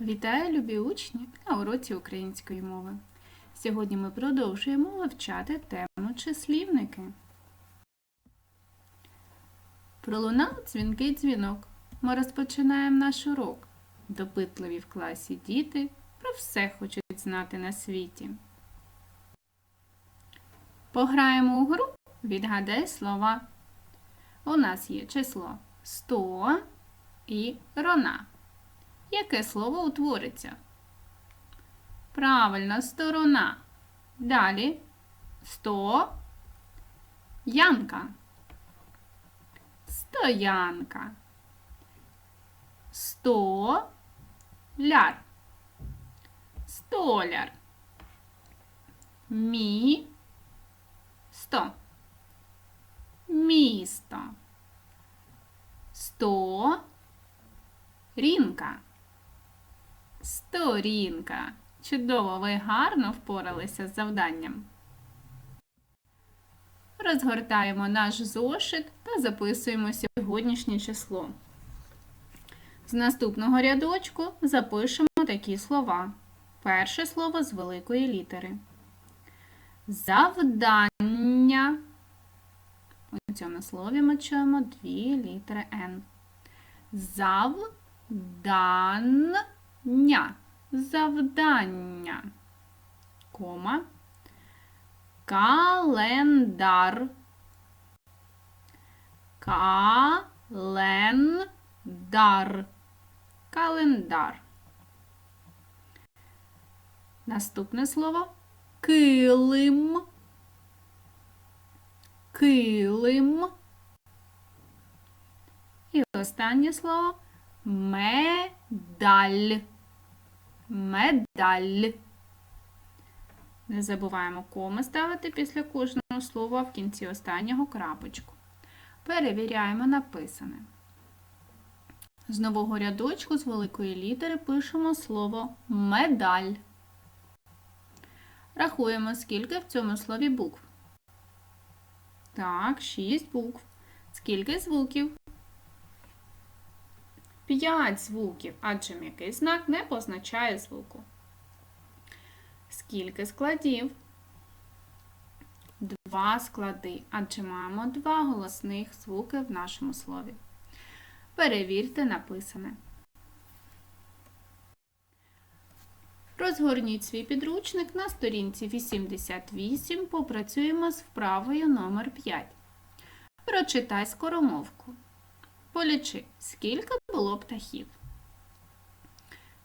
Вітаю, любі учні на уроці української мови. Сьогодні ми продовжуємо вивчати тему числівники. Пролунав дзвінкий дзвінок. Ми розпочинаємо наш урок. Допитливі в класі діти про все хочуть знати на світі. Пограємо у гру Відгадай слова. У нас є число 100 і рона. Яке слово утвориться? Правильно, сторона. Далі сто янка. Стоянка. Сто ляр. Столяр. Мі сто. Місто. Сто рінка. Сторінка. Чудово, ви гарно впоралися з завданням. Розгортаємо наш зошит та записуємо сьогоднішнє число. З наступного рядочку запишемо такі слова. Перше слово з великої літери. Завдання. У цьому слові ми чуємо дві літери Н. Завдання. Завдання. Кома. Календар. Календар. Календар. Наступне слово килим. Килим. І останнє слово медаль. Медаль. Не забуваємо коми ставити після кожного слова в кінці останнього крапочку. Перевіряємо написане. З нового рядочку з великої літери пишемо слово медаль. Рахуємо, скільки в цьому слові букв. Так, 6 букв. Скільки звуків? 5 звуків, адже м'який знак не позначає звуку. Скільки складів? Два склади, адже маємо два голосних звуки в нашому слові. Перевірте написане. Розгорніть свій підручник на сторінці 88. Попрацюємо з вправою номер 5. Прочитай скоромовку. Полічи, скільки було птахів.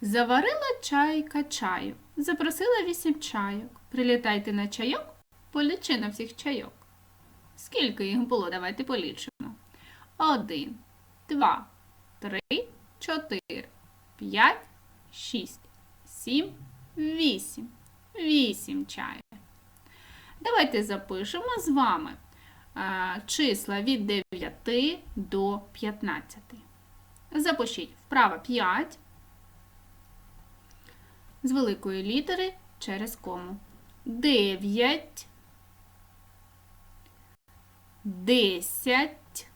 Заварила чайка чаю, запросила вісім чайок. Прилітайте на чайок, полічи на всіх чайок. Скільки їх було, давайте полічимо. Один, два, три, чотири, п'ять, шість, сім, вісім. Вісім чайок. Давайте запишемо з вами числа від 9 до 15. Запишіть. Вправо 5 з великої літери через кому. 9, 10,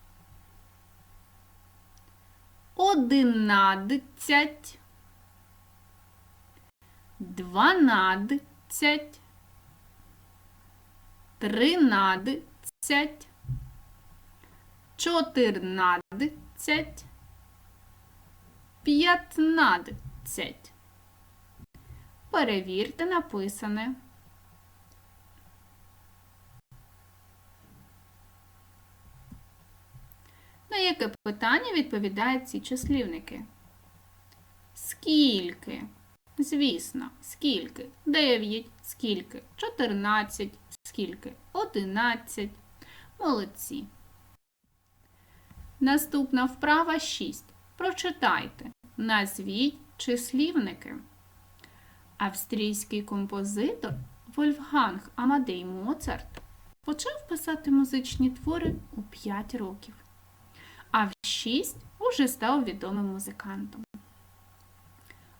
11, 12, 13, чотирнадцять, п'ятнадцять. Перевірте написане. На яке питання відповідають ці числівники? Скільки? Звісно, скільки? Дев'ять, скільки? Чотирнадцять, скільки? Одинадцять. Молодці. Наступна вправа 6. Прочитайте. Назвіть числівники. Австрійський композитор Вольфганг Амадей Моцарт почав писати музичні твори у 5 років, а в 6 уже став відомим музикантом.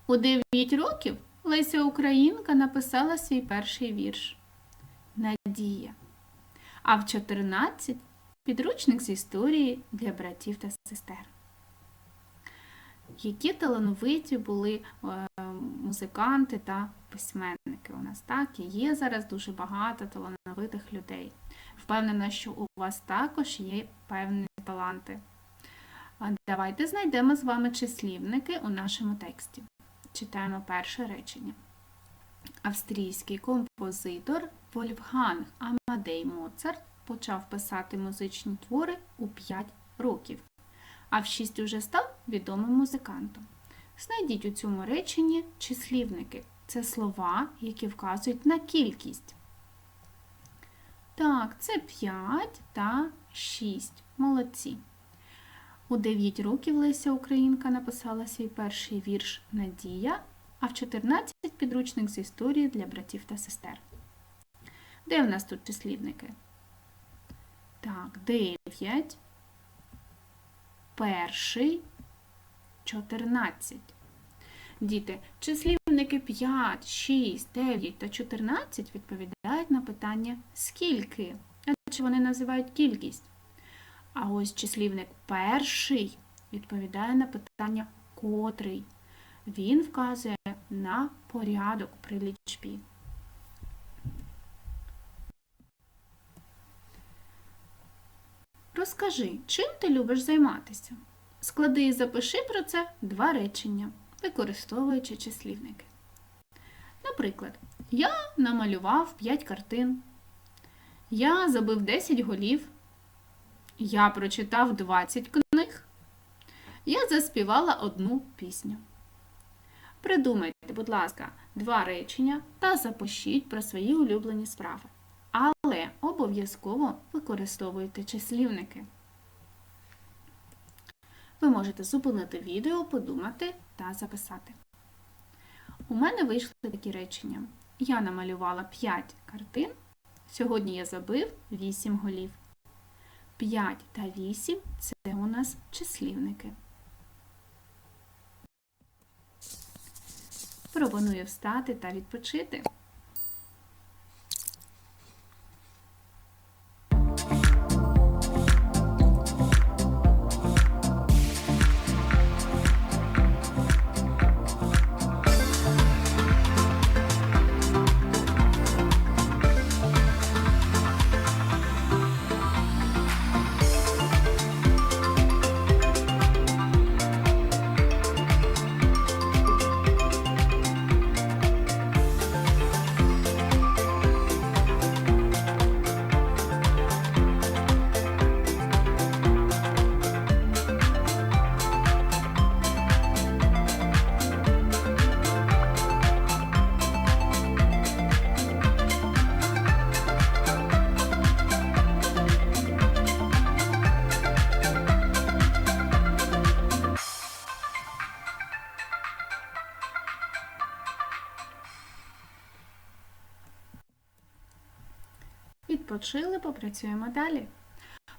У 9 років Леся Українка написала свій перший вірш Надія. А в 14 підручник з історії для братів та сестер. Які талановиті були е, музиканти та письменники у нас, так? І є зараз дуже багато талановитих людей. Впевнена, що у вас також є певні таланти. Давайте знайдемо з вами числівники у нашому тексті. Читаємо перше речення. Австрійський композитор Вольфганг Амадей Моцарт почав писати музичні твори у 5 років, а в 6 уже став відомим музикантом. Знайдіть у цьому реченні числівники. Це слова, які вказують на кількість. Так, це 5 та 6. Молодці. У 9 років Леся Українка написала свій перший вірш Надія, а в 14 підручник з історії для братів та сестер. Де в нас тут числівники? Так, 9, перший, 14. Діти, числівники 5, 6, 9 та 14 відповідають на питання скільки, адже вони називають кількість. А ось числівник перший відповідає на питання котрий. Він вказує на порядок при лічбі. Розкажи, чим ти любиш займатися? Склади і запиши про це два речення, використовуючи числівники. Наприклад, я намалював 5 картин. Я забив 10 голів. Я прочитав 20 книг. Я заспівала одну пісню. Придумайте, будь ласка, два речення та запишіть про свої улюблені справи. Але обов'язково використовуйте числівники. Ви можете зупинити відео, подумати та записати. У мене вийшли такі речення. Я намалювала 5 картин. Сьогодні я забив 8 голів. 5 та 8 це у нас числівники. Пропоную встати та відпочити. Відпочили, попрацюємо далі.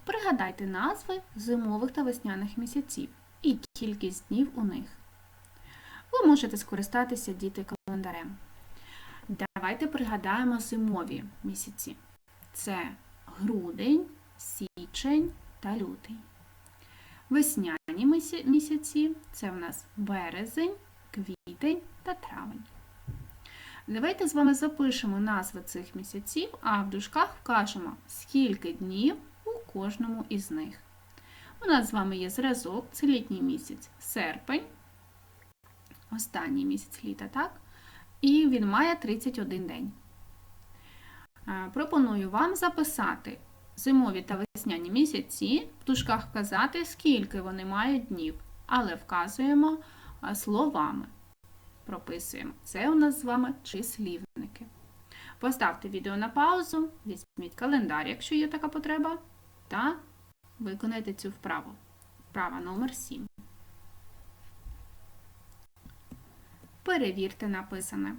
Пригадайте назви зимових та весняних місяців і кількість днів у них. Ви можете скористатися діти календарем. Давайте пригадаємо зимові місяці. Це грудень, січень та лютий. Весняні місяці це в нас березень, квітень та травень. Давайте з вами запишемо назви цих місяців, а в дужках вкажемо, скільки днів у кожному із них. У нас з вами є зразок, це літній місяць серпень, останній місяць літа, так? І він має 31 день. Пропоную вам записати зимові та весняні місяці, в дужках вказати, скільки вони мають днів, але вказуємо словами прописуємо. Це у нас з вами числівники. Поставте відео на паузу, візьміть календар, якщо є така потреба, та виконайте цю вправу. Вправа номер 7. Перевірте написане.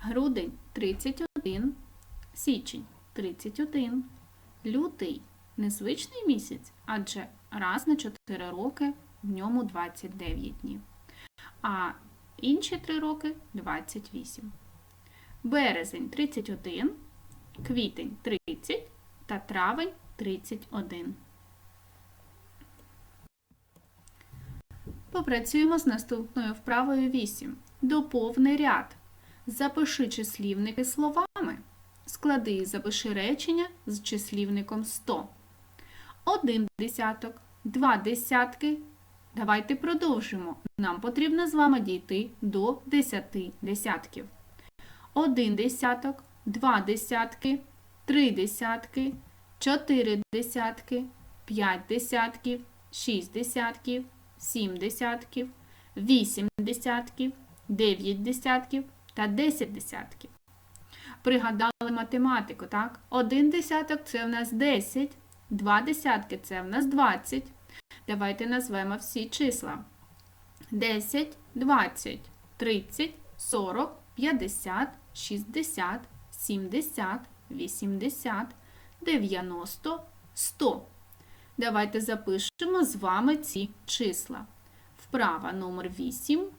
Грудень 31, січень 31, лютий незвичний місяць, адже раз на 4 роки в ньому 29 днів. А інші 3 роки 28. Березень 31, квітень 30 та травень 31. Попрацюємо з наступною вправою 8. Доповни ряд. Запиши числівники словами. Склади і запиши речення з числівником 100. Один десяток, два десятки. Давайте продовжимо. Нам потрібно з вами дійти до 10 десятків. Один десяток, два десятки, три десятки, чотири десятки, п'ять десятків, шість десятків, сім десятків, вісім десятків, дев'ять десятків та десять десятків. Пригадали математику, так? Один десяток це в нас 10, два десятки це в нас 20. Давайте назвемо всі числа. 10, 20, 30, 40, 50, 60, 70, 80, 90, 100. Давайте запишемо з вами ці числа. Вправа номер 8.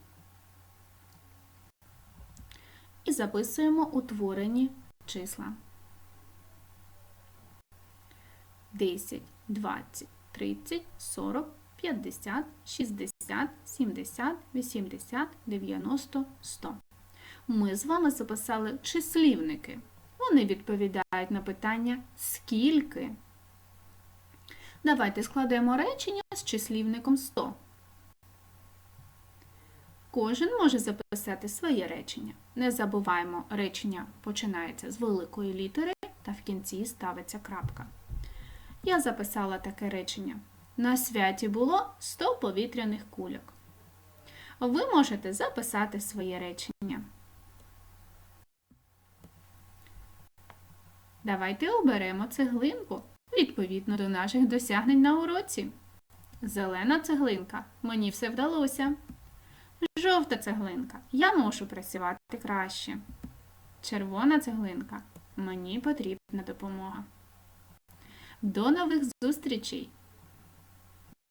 І записуємо утворені числа. 10, 20, 30, 40, 50, 60, 70, 80, 90, 100. Ми з вами записали числівники. Вони відповідають на питання скільки. Давайте складемо речення з числівником 100. Кожен може записати своє речення. Не забуваємо, речення починається з великої літери та в кінці ставиться крапка. Я записала таке речення. На святі було 100 повітряних кульок. Ви можете записати своє речення. Давайте оберемо цеглинку відповідно до наших досягнень на уроці. Зелена цеглинка. Мені все вдалося. Жовта цеглинка. Я можу працювати краще. Червона цеглинка. Мені потрібна допомога. До нових зустрічей!